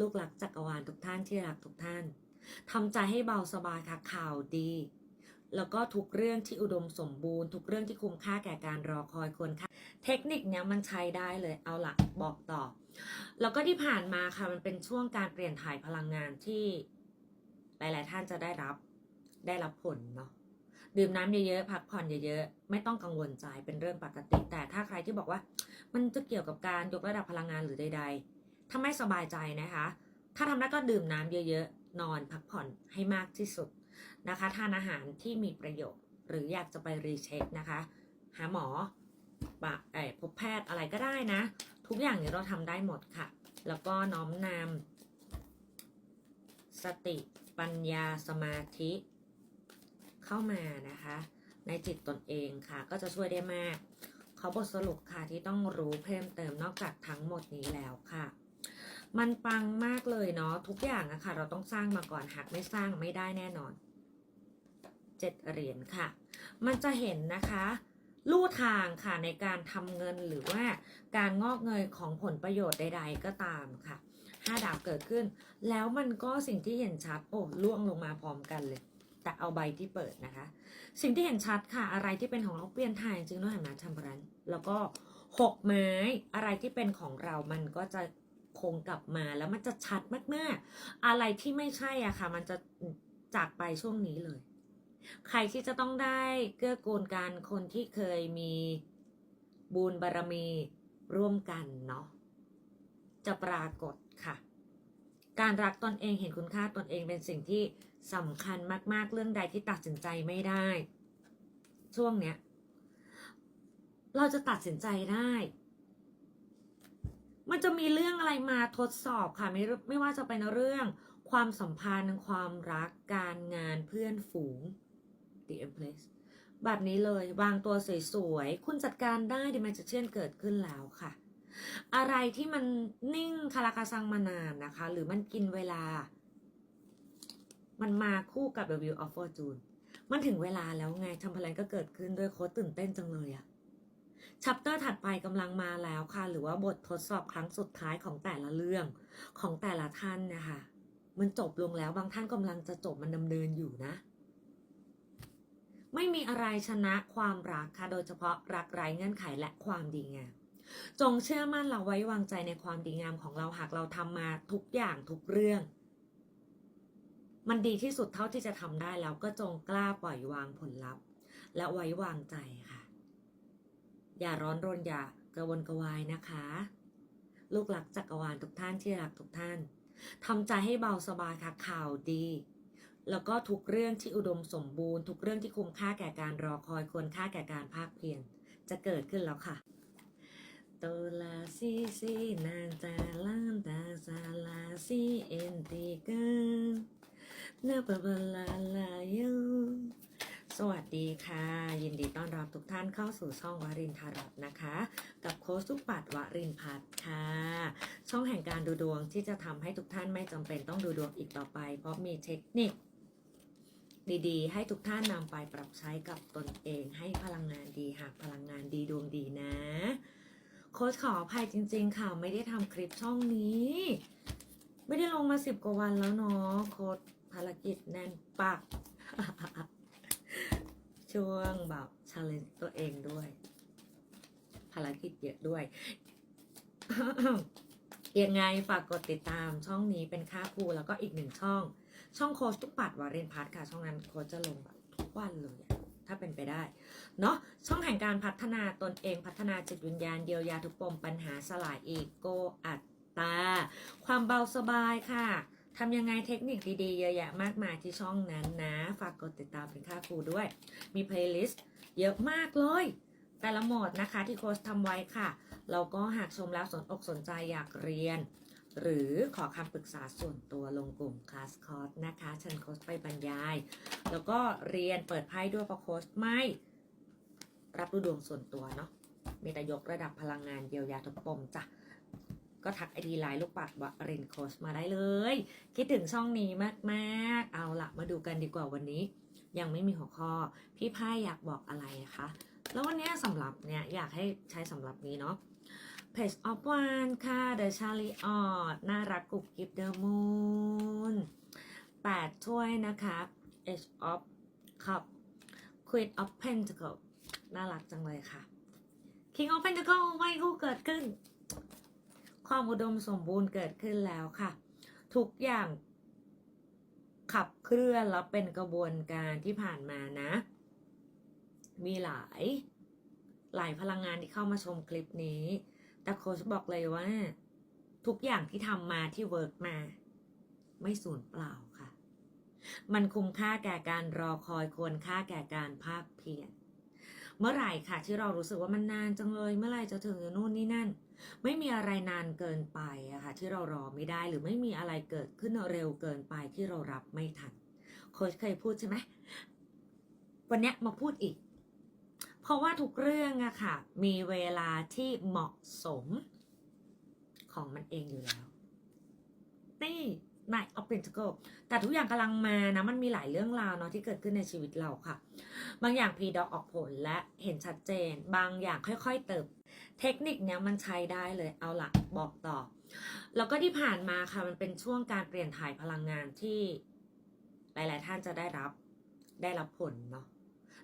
ลูกหลักจักรวาลทุกท่านที่รักทุกท่านทำใจให้เบาสบายค่ะข่าวดี แล้วก็ทุกเรื่องที่อุดมสมบูรณ์ ทุกเรื่องที่คุ้มค่าแก่การรอคอยควรค่ะเทคนิคเนี้ยมันใช้ได้เลยเอาละบอกต่อ แล้วก็ที่ผ่านมาค่ะมันเป็นช่วงการเปลี่ยนถ่ายพลังงานที่หลาย ๆ ท่านจะได้รับได้รับผลเนาะดื่มน้ำเยอะๆ พักผ่อนเยอะๆ ไม่ต้องกังวลใจเป็นเรื่องปกติ แต่ถ้าใครที่บอกว่า มันจะเกี่ยวกับการยกระดับพลังงานหรือใด ๆ ถ้าไม่สบายใจนะคะ ถ้าทำได้ก็ดื่มน้ำเยอะๆ นอนพักผ่อนให้มากที่สุดนะคะ ทานอาหารที่มีประโยชน์ หรืออยากจะไปรีเช็คนะคะ หาหมอปะเอ่อพบแพทย์อะไรก็ได้นะ ทุกอย่างเนี่ยเราทำได้หมดค่ะ แล้วก็น้อมนำสติปัญญาสมาธิ เข้ามานะคะ ในจิตตนเองค่ะ ก็จะช่วยได้มาก เขาบทสรุปค่ะที่ต้องรู้เพิ่มเติมนอกจากทั้งหมดนี้แล้วค่ะ มันปังมากเลยเนาะทุกอย่างอะค่ะ เราต้องสร้างมาก่อนหากไม่สร้างไม่ได้แน่นอนเจ็ดเหรียญค่ะ มันจะเห็นนะคะลู่ทางค่ะในการทำเงินหรือว่าการงอกเงยของผลประโยชน์ใด ๆ ก็ตามค่ะห้าดาบเกิดขึ้น แล้วมันก็สิ่งที่เห็นชัดโอ้ล่วงลงมาพร้อมกันเลย แต่เอาใบที่เปิดนะคะ สิ่งที่เห็นชัดค่ะ อะไรที่เป็นของเราเปลี่ยนถ่ายจริงๆด้วยห็นมชัมบรันแล้วก็หกไม้อะไรที่เป็นของเรามันก็จะ คงกลับมาแล้วมันจะชัดมากๆ อะไรที่ไม่ใช่อะค่ะ มันจะจากไปช่วงนี้เลย ใครที่จะต้องได้เกื้อกูลกันคนที่เคยมีบุญบารมีร่วมกันเนาะจะปรากฏค่ะ การรักตนเองเห็นคุณค่าตนเองเป็นสิ่งที่สำคัญมากๆ เรื่องใดที่ตัดสินใจไม่ได้ ช่วงเนี้ย เราจะตัดสินใจได้ มันจะมีเรื่องอะไรมาทดสอบค่ะ ไม่รึไม่ว่าจะเป็นเรื่องความสัมพันธ์ความรักการงานเพื่อนฝูง The Empress แบบนี้เลยวางตัวสวยๆ คุณจัดการได้ดิมันจะเช่นเกิดขึ้นแล้วค่ะ อะไรที่มันนิ่งคาราคาซังมานานนะคะ หรือมันกินเวลา มันมาคู่กับ The Wheel of Fortune มันถึงเวลาแล้วไงทำพลังก็เกิดขึ้นด้วยโค้ดตื่นเต้นจังเลยอะ ชัปเตอร์ถัดไปกำลังมาแล้วค่ะ หรือว่าบททดสอบครั้งสุดท้ายของแต่ละเรื่องของแต่ละท่านนะคะมันจบลงแล้วบางท่านกำลังจะจบมันดำเนินอยู่นะ ไม่มีอะไรชนะความรักค่ะโดยเฉพาะรักไร้เงื่อนไขและความดีงามจงเชื่อมั่นเราไว้วางใจในความดีงามของเราหากเราทำมาทุกอย่างทุกเรื่อง มันดีที่สุดเท่าที่จะทำได้แล้วก็จงกล้าปล่อยวางผลลัพธ์ และไว้วางใจค่ะ อย่าร้อนรนอย่ากระวนกระวายนะคะ ลูกหลักจักรวาลทุกท่านที่รักทุกท่านทำใจให้เบาสบายค่ะข่าวดี แล้วก็ทุกเรื่องที่อุดมสมบูรณ์ทุกเรื่องที่คุ้มค่าแก่การรอคอยควรค่าแก่การภาคเพียรจะเกิดขึ้นแล้วค่ะตัวลาซีซีนางจาลานตาซาลาซีเอ็นติกันเนปะบลาลาโย สวัสดีค่ะ ยินดีต้อนรับทุกท่านเข้าสู่ช่องวารินทารัตน์นะคะ กับโค้ชสุปัตวารินพัฒน์ค่ะ ช่องแห่งการดูดวงที่จะทำให้ทุกท่านไม่จำเป็นต้องดูดวงอีกต่อไป เพราะมีเทคนิค ดีๆ ให้ทุกท่านนำไปปรับใช้กับตนเองให้พลังงานดีหากพลังงานดีดวงดีนะ โค้ชขออภัยจริง ๆ ค่ะ ไม่ได้ทำคลิปช่องนี้ ไม่ได้ลงมาสิบกว่าวันแล้วเนาะโค้ชภารกิจแน่นปัก ช่วงแบบชาเลนจ์ตัวเองด้วย ภารกิจเยอะด้วย ยังไงฝากกดติดตามช่องนี้เป็นค่าครูแล้วก็อีกหนึ่งช่อง ช่องโค้ชทุกปัดวาเรนพัทค่ะ ช่องนั้นโค้ชจะลงแบบทุกวันเลยถ้าเป็นไปได้ เนาะช่องแห่งการพัฒนาตนเองพัฒนาจิตวิญญาณเยียวยาทุกปมปัญหาสลายอีโกอัตตา ความเบาสบายค่ะ ทำยังไงเทคนิคดีๆเยอะแยะมากมายที่ช่องนั้นนะ ฝากกดติดตามเป็นค่าครูด้วย มีเพลย์ลิสต์เยอะมากเลย แต่ละโหมดนะคะที่โค้ชทำไว้ค่ะ เราก็หากชมแล้วสนอกสนใจอยากเรียน หรือขอคำปรึกษาส่วนตัวลงกลุ่มคลาสคอร์สนะคะเชิญโค้ชไปบรรยาย แล้วก็เรียนเปิดไพ่ด้วยเพราะโค้ชไม่ รับดูดวงส่วนตัวเนาะมีแต่ยกระดับพลังงานเยียวยาทุกปมจ้ะ ก็ทักไอดีไลน์ลูกปัดวเรนโคชมาได้เลย คิดถึงช่องนี้มากๆ เอาละมาดูกันดีกว่าวันนี้ ยังไม่มีหัวข้อ พี่ไพ่อยากบอกอะไรนะคะ แล้ววันนี้สำหรับเนี่ย อยากให้ใช้สำหรับนี้เนาะ Page of One ค่ะ The Chariot น่ารักกุบกิบ The Moon แปดถ้วยนะคะ Age of Cup Queen of Pentacle น่ารักจังเลยค่ะ King of Pentacle ไม่คู่เกิดขึ้น ความอุดมสมบูรณ์เกิดขึ้นแล้วค่ะ ทุกอย่างขับเคลื่อนแล้วเป็นกระบวนการที่ผ่านมานะ มีหลาย หลายพลังงานที่เข้ามาชมคลิปนี้ แต่โค้ชบอกเลยว่า ทุกอย่างที่ทำมาที่เวิร์กมา ไม่สูญเปล่าค่ะ มันคุ้มค่าแก่การรอคอยควรค่าแก่การภาคเพียรเมื่อไหร่ค่ะที่เรารู้สึกว่ามันนานจังเลย เมื่อไหร่จะถึงนู่นนี่นั่น ไม่มีอะไรนานเกินไปอะค่ะที่เรารอไม่ได้หรือไม่มีอะไรเกิดขึ้นเร็วเกินไปที่เรารับไม่ทันโค้ชเคยพูดใช่ไหมวันนี้มาพูดอีก เพราะว่าทุกเรื่องอะค่ะ มีเวลาที่เหมาะสมของมันเองอยู่แล้ว นี่นายออฟเ e นท c กแต่ทุกอย่างกำลังมานะ มันมีหลายเรื่องราวเนาะที่เกิดขึ้นในชีวิตเราค่ะ บางอย่างพีดอกออกผลและเห็นชัดเจน บางอย่างค่อย ๆ เติบ เทคนิคเนี้ยมันใช้ได้เลยเอาละบอกต่อ แล้วก็ที่ผ่านมาค่ะมันเป็นช่วงการเปลี่ยนถ่ายพลังงานที่หลาย ๆ ท่านจะได้รับได้รับผลเนาะ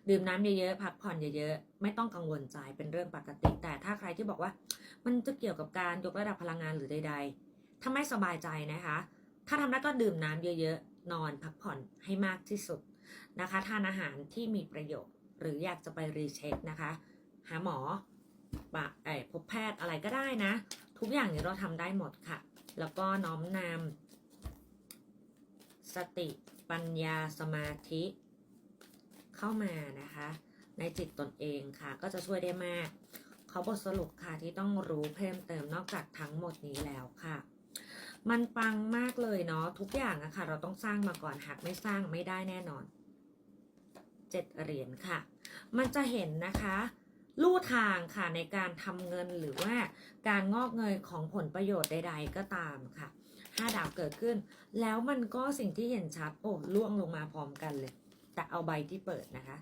ดื่มน้ำเยอะๆ พักผ่อนเยอะๆ ไม่ต้องกังวลใจเป็นเรื่องปกติ แต่ถ้าใครที่บอกว่า มันจะเกี่ยวกับการยกระดับพลังงานหรือใด ๆ ถ้าไม่สบายใจนะคะ ถ้าทำได้ก็ดื่มน้ำเยอะๆ นอนพักผ่อนให้มากที่สุดนะคะ ทานอาหารที่มีประโยชน์ หรืออยากจะไปรีเช็คนะคะ หาหมอ ปะไอพบแพทย์อะไรก็ได้นะ ทุกอย่างเนี่ยเราทำได้หมดค่ะ แล้วก็น้อมนำสติปัญญาสมาธิ เข้ามานะคะ ในจิตตนเองค่ะ ก็จะช่วยได้มาก เขาบทสรุปค่ะที่ต้องรู้เพิ่มเติมนอกจากทั้งหมดนี้แล้วค่ะมันปังมากเลยเนาะทุกอย่างอะค่ะ เราต้องสร้างมาก่อนหากไม่สร้างไม่ได้แน่นอนเจ็ดเหรียญค่ะ มันจะเห็นนะคะ ลู่ทางค่ะในการทำเงินหรือว่าการงอกเงยของผลประโยชน์ใด ๆ ก็ตามค่ะห้าดาวเกิดขึ้น แล้วมันก็สิ่งที่เห็นชัดโอ้ล่วงลงมาพร้อมกันเลย แต่เอาใบที่เปิดนะคะ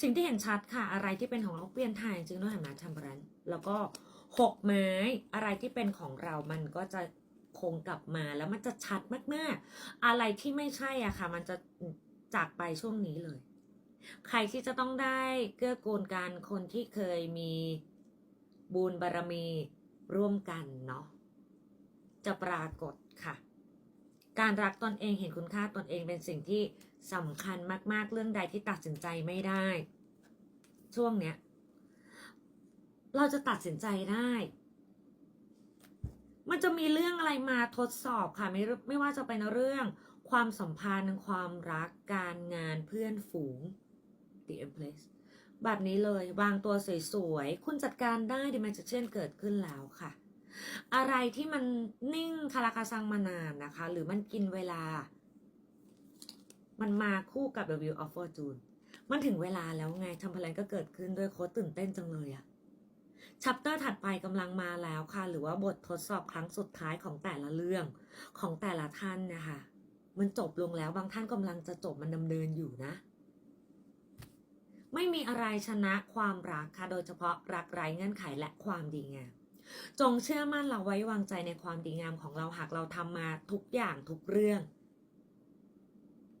สิ่งที่เห็นชัดค่ะ อะไรที่เป็นของเราเปลี่ยนถ่ายจริงๆด้วยห็นมชัมบรันแล้วก็หกไม้อะไรที่เป็นของเรามันก็จะคงกลับมาแล้วมันจะชัดมากๆ อะไรที่ไม่ใช่อะค่ะ มันจะจากไปช่วงนี้เลย ใครที่จะต้องได้เกื้อกูลกันคนที่เคยมีบุญบารมีร่วมกันเนาะจะปรากฏค่ะ การรักตนเองเห็นคุณค่าตนเองเป็นสิ่งที่สำคัญมาก ๆ เรื่องใดที่ตัดสินใจไม่ได้ ช่วงเนี้ย เราจะตัดสินใจได้ มันจะมีเรื่องอะไรมาทดสอบค่ะ ไม่ไม่ว่าจะเป็นเรื่อง ความสัมพันธ์ความรักการงานเพื่อนฝูง The Empress แบบนี้เลยวางตัวสวยๆ คุณจัดการได้ดิมันจะเช่นเกิดขึ้นแล้วค่ะ อะไรที่มันนิ่งคาราคาซังมานานนะคะ หรือมันกินเวลา มันมาคู่กับ The Wheel of Fortune มันถึงเวลาแล้วไงทำอะไรก็เกิดขึ้นด้วยโค้ดตื่นเต้นจังเลยอะชัปเตอร์ถัดไปกำลังมาแล้วค่ะ หรือว่าบททดสอบครั้งสุดท้ายของแต่ละเรื่องของแต่ละท่านนะคะ มันจบลงแล้วบางท่านกำลังจะจบมันดำเนินอยู่นะ ไม่มีอะไรชนะความรักค่ะ โดยเฉพาะรักไร้เงื่อนไขและความดีงาม จงเชื่อมั่นเราไว้วางใจในความดีงามของเราหากเราทำมาทุกอย่างทุกเรื่อง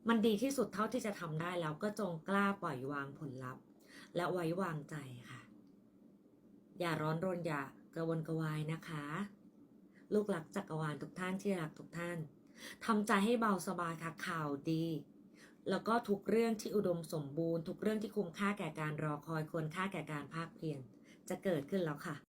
มันดีที่สุดเท่าที่จะทำได้แล้วก็จงกล้าปล่อยวางผลลัพธ์ และไว้วางใจค่ะ อย่าร้อนรนอย่ากระวนกระวายนะคะ ลูกหลักจักรวาลทุกท่านที่รักทุกท่านทำใจให้เบาสบายค่ะข่าวดี แล้วก็ทุกเรื่องที่อุดมสมบูรณ์ ทุกเรื่องที่คุ้มค่าแก่การรอคอยควรค่าแก่การภาคเพียรจะเกิดขึ้นแล้วค่ะ